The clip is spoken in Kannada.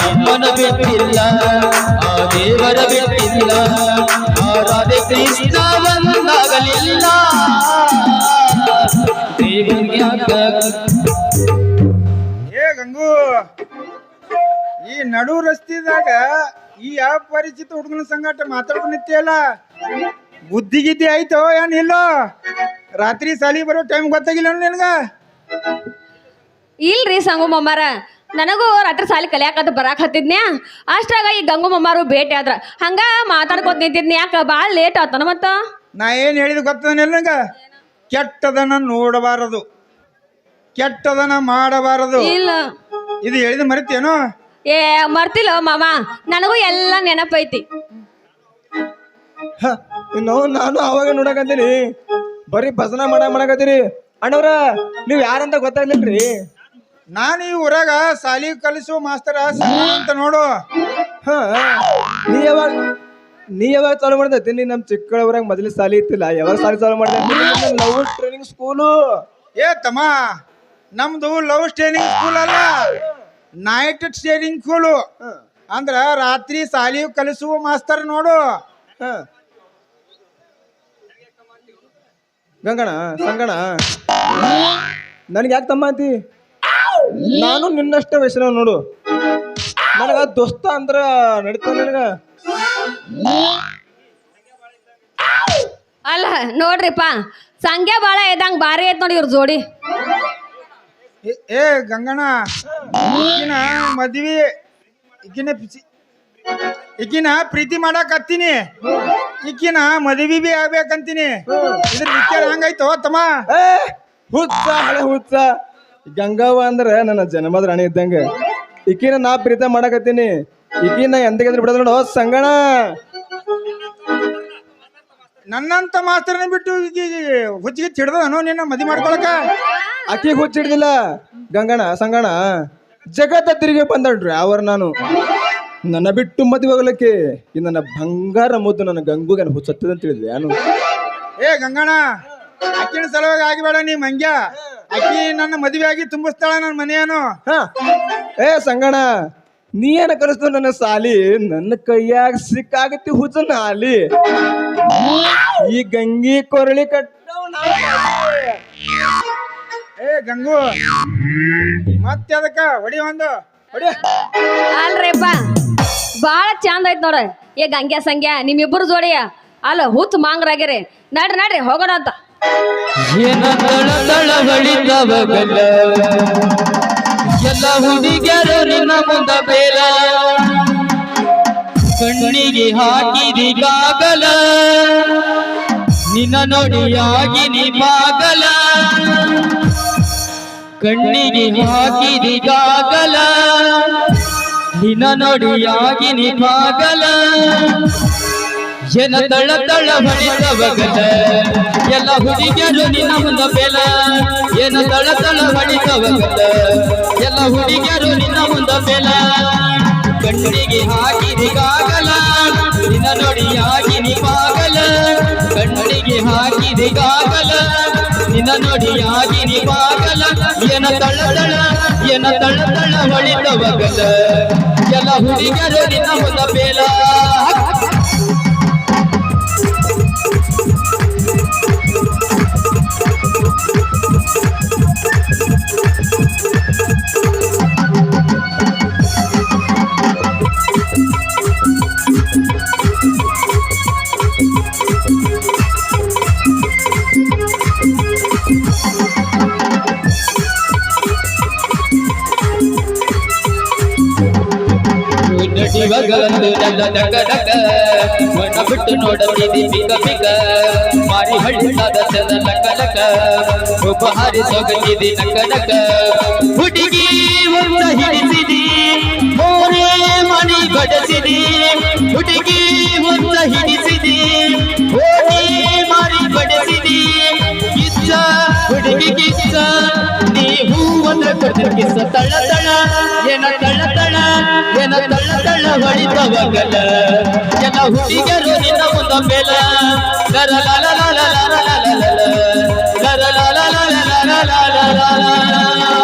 ನಮ್ಮನ ಬಿಟ್ಟಿಲ್ಲ ಆ ದೇವರ ಬಿಟ್ಟಿಲ್ಲ ಆ ರಾಧೆ ಕೃಷ್ಣ ಬಂದಾಗಲಿಲ್ಲ. ಏ ಗಂಗು, ಈ ನಡು ರಸ್ತಿದಾಗ ಈ ಯಾವ ಪರಿಚಿತ ಹುಡುಗನ ಸಂಗಾಟ ಮಾತಾಡ್ಕೊಂಡು ನಿಂತಿಯಲ್ಲ? ಬುದ್ಧಿ ಗಿದ್ದಿ ಆಯ್ತೋ ಏನಿಲ್ಲೋ ರಾತ್ರಿ ಸಾಲಿ ಬರೋ ಟೈಮ್ ಗೊತ್ತಾಗಿಲ್ಲ ನಿನಗ? ಇಲ್ರಿ ಸಂಗು ಮಮ್ಮಾರ ನನಗೂ ರಾತ್ರಿ ಸಾಲಿ ಕಲಿಯಾಕತ್ತ ಬರಾಕ್ ಹತ್ತಿದ್ನ್ಯಾ? ಅಷ್ಟಾಗ ಈ ಗಂಗು ಮಮ್ಮಾರು ಭೇಟಿ ಆದ್ರ. ಹಂಗ ಮಾತಾಡ್ಕೊತ ನಿಂತಿದ್ನ ಯಾಕ ಭಾಳ ಲೇಟ್ ಆತನ ಮತ್ತ? ನಾ ಏನು ಹೇಳಿದ ಗೊತ್ತದನಿಲ್ಲ ನಂಗೆ? ಕೆಟ್ಟದನ್ನ ನೋಡಬಾರದು. ಕೆಟ್ಟದನ್ನ ಮಾಡಬಾರದು. ಇಲ್ಲ. ಇದು ಹೇಳಿದ ಮರಿತೇನೋ? ಏ ಮರ್ತಿಲ್ಲ ಮಾಮ ನನಗೂ ಎಲ್ಲ ನೆನಪೈತಿ. ಇನ್ನು ನಾನು ಅವಾಗ ನೋಡಕಂತೀನಿ ಬರೀ ಭಜನ ಮಾಡ ಮಾಡಕತ್ತೀರಿ ಅಣ್ಣವ್ರ ನೀವ್ ಯಾರಂತ ಗೊತ್ತಾಗ್ಲಿಲ್ರಿ? ನಾನು ಈ ಊರಾಗ ಸಾಲಿ ಕಲಿಸು ಮಾಸ್ತರ ಅಂತ ನೋಡು. ಹಾ ನೀ ಯಾವಾಗ ನೀ ಯಾವಾಗ ಚಾಲು ಮಾಡ್ದೈತಿ? ನೀ ನಮ್ ಚಿಕ್ಕಳವ್ರಾಗ ಮೊದಲು ಸಾಲಿ ಇತ್ತಿಲ್ಲ ಯಾವಾಗ ಸಾಲಿ ಚಾಲು ಮಾಡ್ದೆ ಲವ್ ಟ್ರೈನಿಂಗ್ ಸ್ಕೂಲು ಏ ತಮ್ಮ ನಮ್ದು ಲವ್ ಸ್ಟೇರಿಂಗ್ ಸ್ಕೂಲ್ ಅಲ್ಲ. ನೈಟ್ ಸ್ಟೇರಿಂಗ್ ಸ್ಕೂಲು ಅಂದ್ರ ರಾತ್ರಿ ಸಾಲಿ ಕಲಿಸುವ ಮಾಸ್ತರ್ ನೋಡು. ಹಾ. ಗಂಗಣ ಸಂಗಣ ನನ್ಗೆ ಯಾಕೆ ತಮ್ಮ ಅಂತಿ? ನಾನು ನಿನ್ನಷ್ಟ ವ್ಯಸನ ನೋಡು. ನನಗ ದೋಸ್ತ ಅಂದ್ರ ನಡೀತಾವ ನನಗ? ಅಲ್ಲ ನೋಡ್ರಿಪ್ಪ ಸಂಖ್ಯೆ ಬಾಳ ಇದ್ದಂಗ ಭಾರಿ ಐತ್ ನೋಡಿ ಇವ್ರ ಜೋಡಿ. ಏ- ಏ ಗಂಗಣ್ಣ ಈಕಿನ ಮದ್ವಿ ಈಗಿನ ಪ್ರೀತಿ ಮಾಡಕ್ ಹತ್ತೀನಿ. ಈಕಿನ ಮದ್ವಿ ಬಿ ಆಗ್ಬೇಕಂತೀನಿ. ಇದ್ರ ವಿಚಾರ ಹಂಗಾಯ್ತು ತಮ್ಮ. ಏ ಹುಚ್ಚ ಹಳೆ ಹುಚ್ಚ. ಗಂಗವ್ವ ಅಂದ್ರೆ ನನ್ನ ಜನ್ಮದ ರಾಣಿ ಇದ್ದಂಗ. ಈಕಿನ ನಾ ಪ್ರೀತ ಮಾಡಕತ್ತೀನಿ. ಈಕಿನ ಎಂದಕ್ಕೆ ಬಿಡೋದ್ ನೋಡು ಸಂಗಣ. ನನ್ನಂತ ಮಾಸ್ತರನ್ನ ಬಿಟ್ಟು ಹುಚ್ಚಿಗೆ ಹಿಡ್ದನು ನಿನ್ನ ಮದಿ ಮಾಡ್ಕೊಳಕ? ಅಕ್ಕಿ ಹುಚ್ಚಿಡ್ದಿಲ್ಲ ಗಂಗಣ ಸಂಗಣ. ಜಗತ್ತ ತಿರುಗಿ ಬಂದಳ್ರಿ ಅವರ ನಾನು. ನನ್ನ ಬಿಟ್ಟು ಮದಿ ಹೋಗ್ಲಿಕ್ಕೆ ಈ ನನ್ನ ಬಂಗಾರ ಮುದ್ದು ನನ್ನ ಗಂಗುಗೆ ಹುಚ್ಚತ್ತದ ಅಂತ ಹೇಳಿದ್ವಿ ನಾನು? ಏ ಗಂಗಣ ಅಕ್ಕಿನ ಸಲುವಾಗಿ ಆಗಿಬೇಡ ನೀ ಮಂಗ್ಯ. ಅಕ್ಕಿ ನನ್ನ ಮದುವೆ ಆಗಿ ತುಂಬಿಸ್ತಾಳ ನನ್ನ ಮನೆಯನು. ಹಾ. ಏ ಸಂಗಣ ನೀ ಏನ ಕಲಿಸ್ತು ನನ್ನ ಸಾಲಿ? ನನ್ನ ಕೈಯಾಗ ಸಿಕ್ಕಾಗತಿ ಹುಜ ನಾಲಿ. ಈ ಗಂಗಿ ಕೊರಳಿ ಕಟ್ಟವ್. ಏ ಗಂಗು ಮತ್ತೆ ಅದಕ್ಕ ಹೊಡಿ ಒಂದು. ಹೊಡಿ. ಅಲ್ರಿಪ್ಪ ಭಾಳ ಚಂದ ಐತ್ ನೋಡ. ಏ ಗಂಗ್ಯಾ ಸಂಗ್ಯಾ ನಿಮ್ಮಿಬ್ಬರು ಜೋಡಿಯ ಅಲ್ಲ ಹುತ್ ಮಾಂಗ್ರಾಗಿರಿ ನಡ್ರಿ ನಡ್ರಿ ಹೋಗೋಣ ಅಂತ. ಏನ ತಳ ತಳಗಳಿದ್ದವಗಲ್ಲ ಎಲ್ಲ ಹುಡುಗಿಯರು ನಿನ್ನ ಮುಂದ ಬೇಲ. ಕಣ್ಣಿಗೆ ಹಾಕಿದಿಗಾಗಲ. ನಿನ್ನ ನೋಡಿಯಾಗಿ ನಿಪಾಗಲ ಕಣ್ಣಿಗೆ ಹಾಕಿದಿಗಾಗಲ. ನಿನ್ನ ನೋಡಿಯಾಗಿ ನಿಪಾಗಲ ಪಾಗಲ ತಳ ತಳ ಹೊಡಿತವಗಲ ಎಲ್ಲ ಹುಡುಗಿಯರು ನಿನ್ನ ಮುಂದ ಬೆಲ. ಏನ ತಳ ತಳ ಹೊಡಿತವಗಲ ಎಲ್ಲ ಹುಡುಗಿಯರು ನಿನ್ನ ಮುಂದ ಬೆಲ. ಕಣ್ಣಿಗೆ ಹಾಕಿದಿಗಾಗಲ ನಿನ್ನ ನೋಡಿಯಾಗಿ ನೀ ಪಾಗಲ ಕಣ್ಣಿಗೆ ಹಾಕಿದಿಗಾಗಲ ನಿನ್ನ ನೋಡಿಯಾಗಿ ನೀ ಪಾಗಲ ಏನ ತಳ ತಳ, ಏನ ತಳ ತಳ ಹೊಡಿತವಗಲ ಎಲ್ಲ ಹುಡುಗಿಯರು ನಿನ್ನ ಮುಂದ ಬೆಲ. ನಡಿವಗಂದು ನನ್ನ ಡಗ ಡಗ ಮಣ್ಣ ಬಿಟ್ಟು ನೋಡತಿದಿ ಬಿಗ ಬಿಗ. ಮಾರಿ ಹಳ್ಳಿದಾದ ಚಂದ ಲಕ ಲಕ ಒಬ್ಬ ಹಾರಿ ನಕ ನಕ ಹುಡುಗಿ ಒಂದು ಹಿಡಿಸಿದಿ, ಮೋರೆ ಮಣಿ ಬಡಸಿದಿ. ಹುಡುಗಿ ಒಂದು ಹಿಡಿಸಿದಿ ಓಡಿ ಮಾರಿ ಬಡಸಿದಿ. ಕಿಚ್ಚ ಹುಡುಗಿ ಕಿಚ್ಚ ನೀ ಹೂವಂದ್ರ ಕೊಡ್ತೀನಿ ಕಿಸ್ಸ. ತಳ ತಳ, ಏನ ತಳ ತಳ, ಏನ ತಳ ತಳ ಹೊಡಿತವಗಲ ಎಲ್ಲ ಹುಡುಗರು ನಿನ್ನ ಮುಂದ ಬೆಲ ಲರ ಲ ಲ ಲ ಲ ಲ ಲ ಲ ಲ ಲ. ಲರ